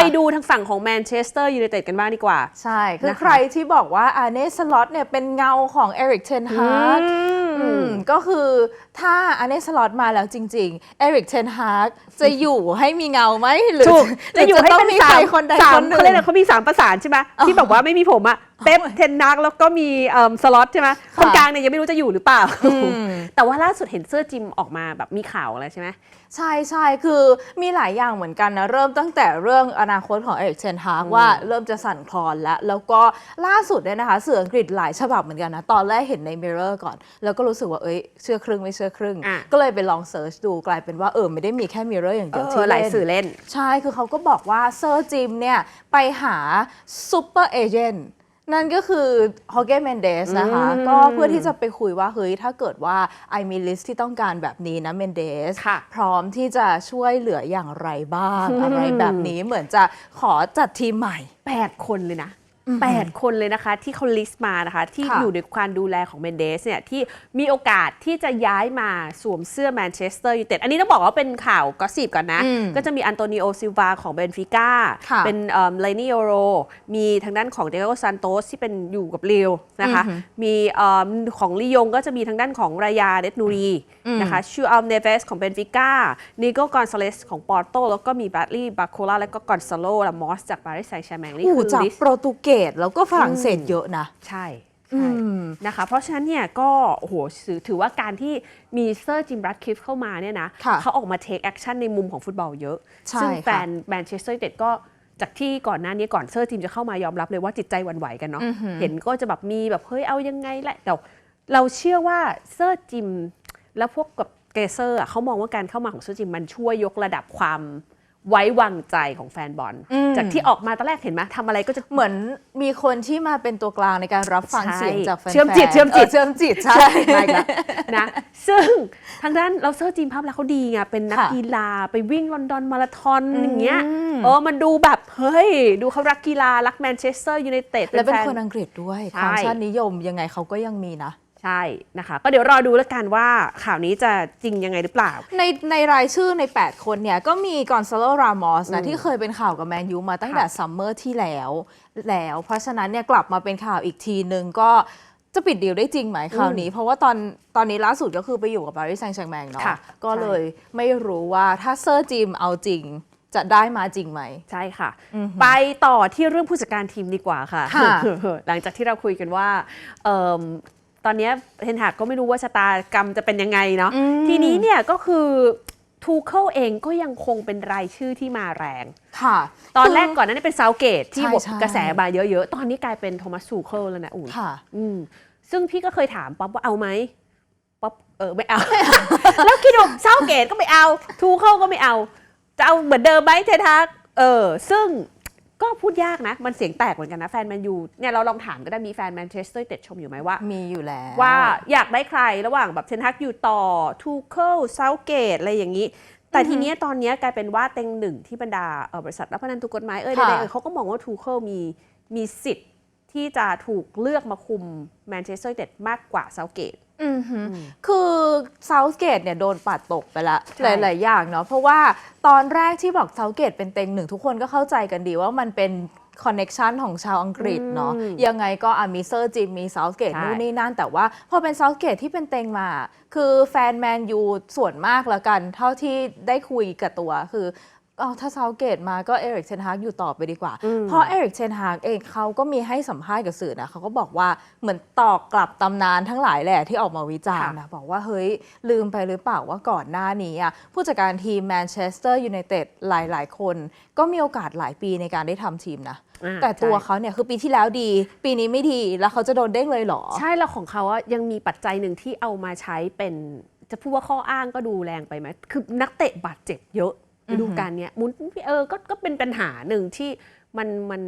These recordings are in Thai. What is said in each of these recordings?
ไปดูทางฝั่งของแมนเชสเตอร์ยูไนเต็ดกันบ้างดีกว่า ใช่ คือนะคะใครที่บอกว่าอาเนสล็อตเนี่ยเป็นเงาของเอริกเทนฮากอืมก็คือถ้าอาเนสล็อตมาแล้วจริงๆเอริกเทนฮากจะอยู่ให้มีเงาไหมหรือถูกหรืจะอยู่ให้ต้องเป็นมีสาใครมคนใดสาคมนหนึ่งเขาเรียกอะไรเขามีสามประสานใช่ไหมที่แบบว่าไม่มีผมอะ เป๊ปเทนนักแล้วก็มีเอิ่มสล็อตใช่ไหมคนกลางเนี่ยยังไม่รู้จะอยู่หรือเปล่า แต่ว่าล่าสุดเห็นเสื้อจิมออกมาแบบมีข่าวอะไรใช่ไหมใช่ใช่คือมีหลายอย่างเหมือนกันนะ เริ่มตั้งแต่เรื่องอนาคตของเอริกเทนฮากว่าเริ่มจะสั่นคลอนแล้ว แล้วก็ล่าสุดเนี่ยนะคะสื่ออังกฤษหลายฉบับเหมือนกันนะ ตอนแรกเห็นใน Mirror ก่อน แล้วก็รู้สึกว่าเอ้ยเชื่อครึ่งไม่เชื่อครึ่งอะก็เลยไปลองเซิร์ชดูกลายเป็นว่าเออไม่ได้มีแค่ Mirror อย่างเอเดียวอที่หลายเล่นสื่อเล่น ใช่คือเขาก็บอกว่าเซอร์จิมเนี่ยไปหาซูเปอร์เอเจนต์ นั่นก็คือฮอ g เก m เมนเดสนะคะอืมก็เพื่อที่จะไปคุยว่า เฮ้ย ถ้าเกิดว่าไอมีลิสที่ต้องการแบบนี้นะเมนเดสค่ะพร้อมที่จะช่วยเหลืออย่างไรบ้าง อะไรแบบนี้เหมือนจะขอจัดทีมใหม่ 8 คนเลยนะ 8 คนเลยนะคะที่เขาลิสต์มานะคะ ที่ค่ะอยู่ในการดูแลของเมนเดสเนี่ยที่มีโอกาสที่จะย้ายมาสวมเสื้อแมนเชสเตอร์ยูไนเต็ดอันนี้ต้องบอกว่าเป็นข่าวก็สิบก่อนนะอืมก็จะมีอันโตนิโอซิลวาของเบนฟิก้าค่ะเป็นเลนิโอโร มีทางด้านของเดโกซานโตสที่เป็นอยู่กับเรียวนะคะอือหือมีเอิ่มของลียงก็จะมีทางด้านของรายาเดตนูรีอืมนะคะชูอัลเนเวสของเบนฟิก้านิโกกอนซาเลสของปอร์โตแล้วก็มีแบดลี่บาโคลาแล้วก็กอนซาโลลามอสจากปารีสแซงต์แชร์แมงนี่อู้คือจากลิสต์โปรตุเกสแล้วก็ฝรั่งเศสเยอะนะ ใช่อืใช่มนะคะ เพราะฉะนั้นเนี่ยก็โอ้โหถือถือว่าการที่มีเซอร์จิมรัตคลิฟเข้ามาเนี่ยนะค่ะเขาออกมาเทคแอคชั่นในมุมของฟุตบอลเยอะใช่ซึ่งค่ะแฟนแมนเชสเตอร์ยูไนเต็ดก็จากที่ก่อนหน้านี้ก่อนเซอร์จิมจะเข้ามายอมรับเลยว่าจิตใจหวั่นไหวกันเนาะอือหือเห็นก็จะแบบมีแบบเฮ้ยเอายังไงแหละแต่เราเชื่อว่าเซอร์จิม แล้วพวกกับเกเซอร์อะเขามองว่าการเข้ามาของเซอร์จิมมันช่วยยกระดับความ ไว้วางใจของแฟนบอล อืม จากที่ออกมาตอนแรกเห็นไหมทำอะไรก็จะ เหมือนมีคนที่มาเป็นตัวกลางในการรับฟังใช่เสียงจากแฟนๆเชื่อมจิตเชื่อมจิต เชื่อมจิตใช่มาอีกแล้วนะซึ่งทางด้านเราเซอร์จีมภาพลักษณ์เขาดีไงเป็นนักค่ะกีฬาไปวิ่งลอนดอนมาราธอนอืมอย่างเงี้ยเออมันดูแบบ เฮ้ย ดูเขารักกีฬา รักแมนเชสเตอร์ยูไนเต็ด และเป็นแฟคนอังกฤษด้วย ใช่ ความชาตินิยมยังไงเขาก็ยังมีนะ ใช่นะคะ ก็เดี๋ยวรอดูแล้วกันว่าข่าวนี้จะจริงยังไงหรือเปล่า ในในรายชื่อใน 8 คนเนี่ย ก็มีกอนซาโลรามอสนะ ที่เคยเป็นข่าวกับแมนยูมาตั้งแต่ซัมเมอร์ที่แล้วแล้ว เพราะฉะนั้นเนี่ยกลับมาเป็นข่าวอีกทีนึงก็จะปิดดีลได้จริงไหมคราวนี้ เพราะว่าตอนตอนนี้ล่าสุดก็คือไปอยู่กับปารีสแซงต์แชร์แมงเนาะค่ะก็เลยไม่รู้ว่าถ้าเซอร์จิมเอาจริงจะได้มาจริงไหม ใช่ค่ะ ไปต่อที่เรื่องผู้จัดการทีมดีกว่าค่ะค่ะหลังจากที่เราคุยกันว่าเอิ่ม ตอนเนี้ยเทนหากก็ไม่รู้ว่าชะตากรรมจะเป็นยังไงเนาะอืมทีนี้เนี่ยก็คือทูเคิลเองก็ยังคงเป็นรายชื่อที่มาแรง ค่ะ ตอนแรกก่อนหนั้านเป็นซาวเกตที่ใช่บวกใช่กระแสมาเยอะๆ ตอนนี้กลายเป็นโทมัสทูเคิลแล้วนะอุ่นค่ะอืมซึ่งพี่ก็เคยถามป๊อปว่าเอาไหมป๊อปเออไม่เอา แล้วคิดดูซาวเกตก็ไม่เอา ทูเคิลก็ไม่เอา จะเอาเหมือนเดิมไหมเททักเออ ซึ่ง ก็พูดยากนะ มันเสียงแตกเหมือนกันนะแฟนแมนยูเนี่ยเราลองถามก็ได้มีแฟนแมนเชสเตอร์เต็ดชมอยู่ไหมว่า มีอยู่แล้ว ว่าอยากได้ใครระหว่างแบบเทนทักอยู่ต่อทูเคิลเซาเกตอะไรอย่างนี้ แต่ทีเนี้ยตอนเนี้ยกลายเป็นว่าเต็งหนึ่งที่บรรดาเอ่อบริษัทรับพนันถูกกฎหมายเอ่ยค่ะใดๆเอ่ยเขาก็มองว่าทูเคิลมีมีสิทธิ์ ที่จะถูกเลือกมาคุมแมนเชสเตอร์เต็ดมากกว่าเซาเกตอือหือคือเซาท์เกตเนี่ยโดนปัดตกไปละใช่หลาย ๆ อย่างเนาะเพราะว่าตอนแรกที่บอกเซาท์เกตเป็นเต็งหนึ่งทุกคนก็เข้าใจกันดีว่ามันเป็นคอนเน็ชันของชาวอังกฤษเนาะอืมยังไงก็อามีเซอร์จิมมีเซาท์เกตใช่นู่นนี่นั่น แต่ว่าพอเป็นเซาท์เกตที่เป็นเต็งมา คือแฟนแมนยูส่วนมากแล้วกัน เท่าที่ได้คุยกับตัวคือ อ๋อถ้าเซาท์เกตมาก็เอริกเทนฮากอยู่ต่อไปดีกว่าอืมเพราะเอริกเทนฮากเองเขาก็มีให้สัมภาษณ์กับสื่อนะเขาก็บอกว่าเหมือนตอกกลับตำนานทั้งหลายแหละที่ออกมาวิจารณ์นะบอกว่าเฮ้ยลืมไปหรือเปล่าว่าก่อนหน้านี้อะผู้จัดการทีมแมนเชสเตอร์ยูไนเต็ดหลาย ๆ คน ก็มีโอกาสหลายปีในการได้ทำทีมนะอ่าแต่ตัวใช่เขาเนี่ยคือปีที่แล้วดี ปีนี้ไม่ดีแล้วเขาจะโดนเด้งเลยเหรอ ใช่แล้วของเขาอะยังมีปัจจัยหนึ่งที่เอามาใช้เป็นจะพูดว่าข้ออ้างก็ดูแรงไปไหมคือนักเตะบาดเจ็บเยอะ ฤดูกาลเนี้ยมุนเออก็ก็เป็นปัญหาหนึ่งที่มันมัน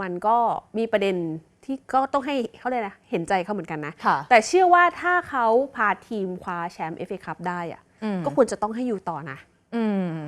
มันก็มีประเด็นที่ก็ต้องให้เขาเลยกนะเห็นใจเขาเหมือนกันนะค่ะแต่เชื่อว่าถ้าเขาพาทีมคว้าแชมป์เอฟเอคัพได้อะอืมก็ควรจะต้องให้อยู่ต่อนะ อืม